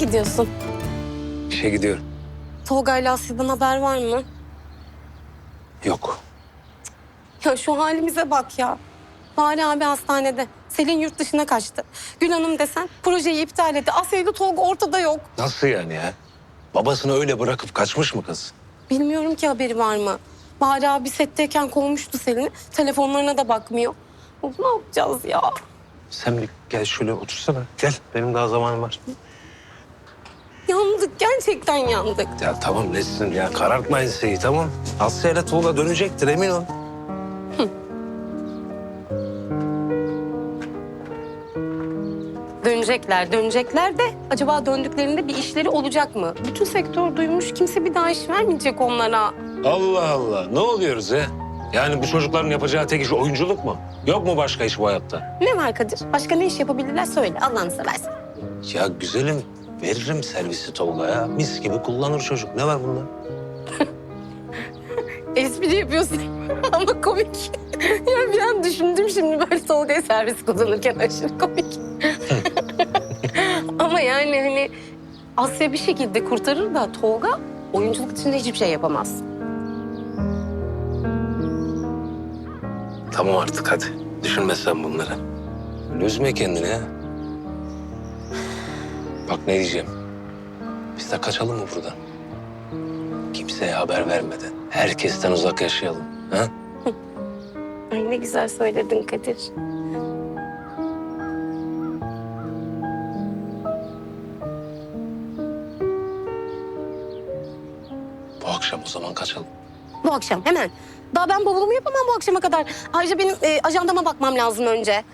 gidiyorsun? İşe gidiyorum. Tolga ile Asya'dan haber var mı? Yok. Ya şu halimize bak ya. Bari abi hastanede. Selin yurt dışına kaçtı. Gül Hanım desen projeyi iptal etti. Asya ile Tolga ortada yok. Nasıl yani ya? Babasını öyle bırakıp kaçmış mı kız? Bilmiyorum ki haberi var mı? Bari abi setteyken kovmuştu Selin'i. Telefonlarına da bakmıyor. Ne yapacağız ya? Sen bir gel şöyle otursana. Gel benim daha zamanım var. Gerçekten yandık. Ya tamam Nesrin ya karartma enseyi tamam. Asya ile Tuğla dönecektir emin ol. Dönecekler, dönecekler de acaba döndüklerinde bir işleri olacak mı? Bütün sektör duymuş, kimse bir daha iş vermeyecek onlara. Allah Allah ne oluyoruz ya? Yani bu çocukların yapacağı tek iş oyunculuk mu? Yok mu başka iş bu hayatta? Ne var Kadir? Başka ne iş yapabilirler söyle Allah'ını seversen. Ya güzelim veririm servisi Tolga'ya. Mis gibi kullanır çocuk. Ne var bunda? Espri yapıyorsun ama komik. ya bir an düşündüm şimdi böyle Tolga'ya servis kullanırken aşırı komik. ama yani hani Asya bir şekilde kurtarır da Tolga oyunculuk içinde hiçbir şey yapamaz. Tamam artık hadi. Düşünme sen bunları. Üzme kendini. Bak ne diyeceğim. Biz de kaçalım mı buradan? Kimseye haber vermeden. Herkesten uzak yaşayalım. Ha? Ay ne güzel söyledin Kadir. Bu akşam o zaman kaçalım. Bu akşam hemen. Daha ben bavulumu yapamam bu akşama kadar. Ayrıca benim e, ajandama bakmam lazım önce.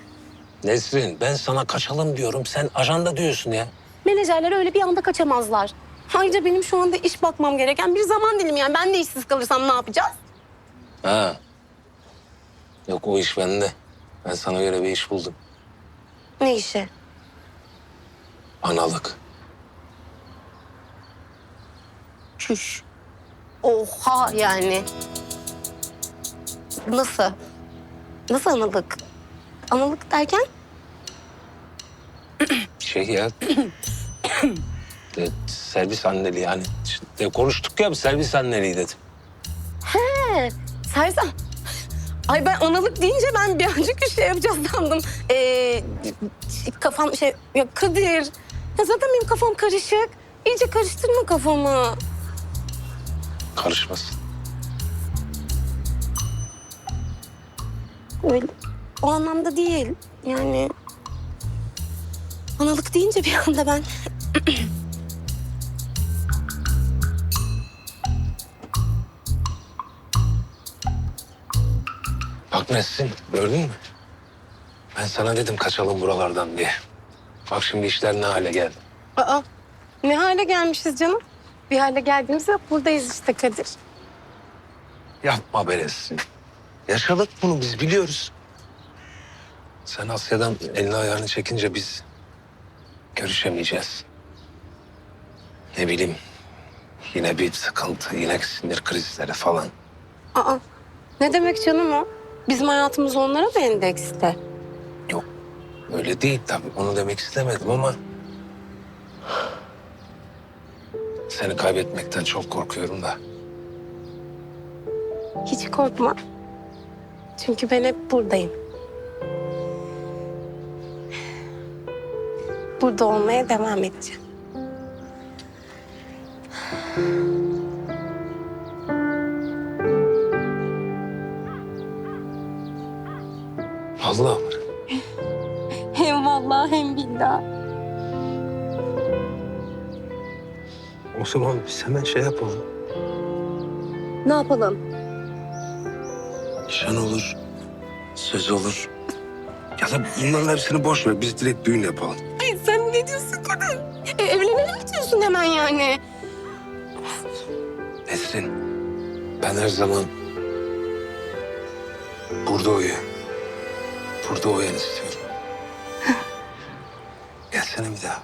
Nesrin ben sana kaçalım diyorum. Sen ajanda diyorsun ya. Menajerler öyle bir anda kaçamazlar. Ayrıca benim şu anda iş bakmam gereken bir zaman dilimi yani. Ben de işsiz kalırsam ne yapacağız? Ha. Yok o iş bende. Ben sana göre bir iş buldum. Ne işi? Analık. Çüş. Oha yani. Nasıl? Nasıl analık? Analık derken? Şey ya. servis anneliği yani. İşte konuştuk ya servis anneliği dedim. He, Sersan. Ay ben analık deyince ben birazcık bir şey yapacağız sandım. Ee, kafam şey, ya Kadir. Ya zaten benim kafam karışık. İyice karıştırma kafamı. Karışmasın. Öyle, o anlamda değil. Yani analık deyince bir anda ben... Bak Nesrin gördün mü? Ben sana dedim kaçalım buralardan diye. Bak şimdi işler ne hale geldi. Aa, ne hale gelmişiz canım? Bir hale geldiğimizde buradayız işte Kadir. Yapma be Nesrin. Yaşadık bunu biz biliyoruz. Sen Asya'dan elini ayağını çekince biz görüşemeyeceğiz. Ne bileyim yine bir sıkıntı, yine sinir krizleri falan. Aa, ne demek canım o? Bizim hayatımız onlara da endekste. Yok öyle değil tabii onu demek istemedim ama... Seni kaybetmekten çok korkuyorum da. Hiç korkma. Çünkü ben hep buradayım. Burada olmaya devam edeceğim. Allah Hem vallahi hem billah. O zaman biz hemen şey yapalım. Ne yapalım? Nişan olur, söz olur. Ya da bunların hepsini boş ver. Biz direkt düğün yapalım. Ay sen ne diyorsun kadın? E, evlenelim mi diyorsun hemen yani? Nesrin, ben her zaman burada uyu. Burada uyan istiyorum. Gelsene bir daha.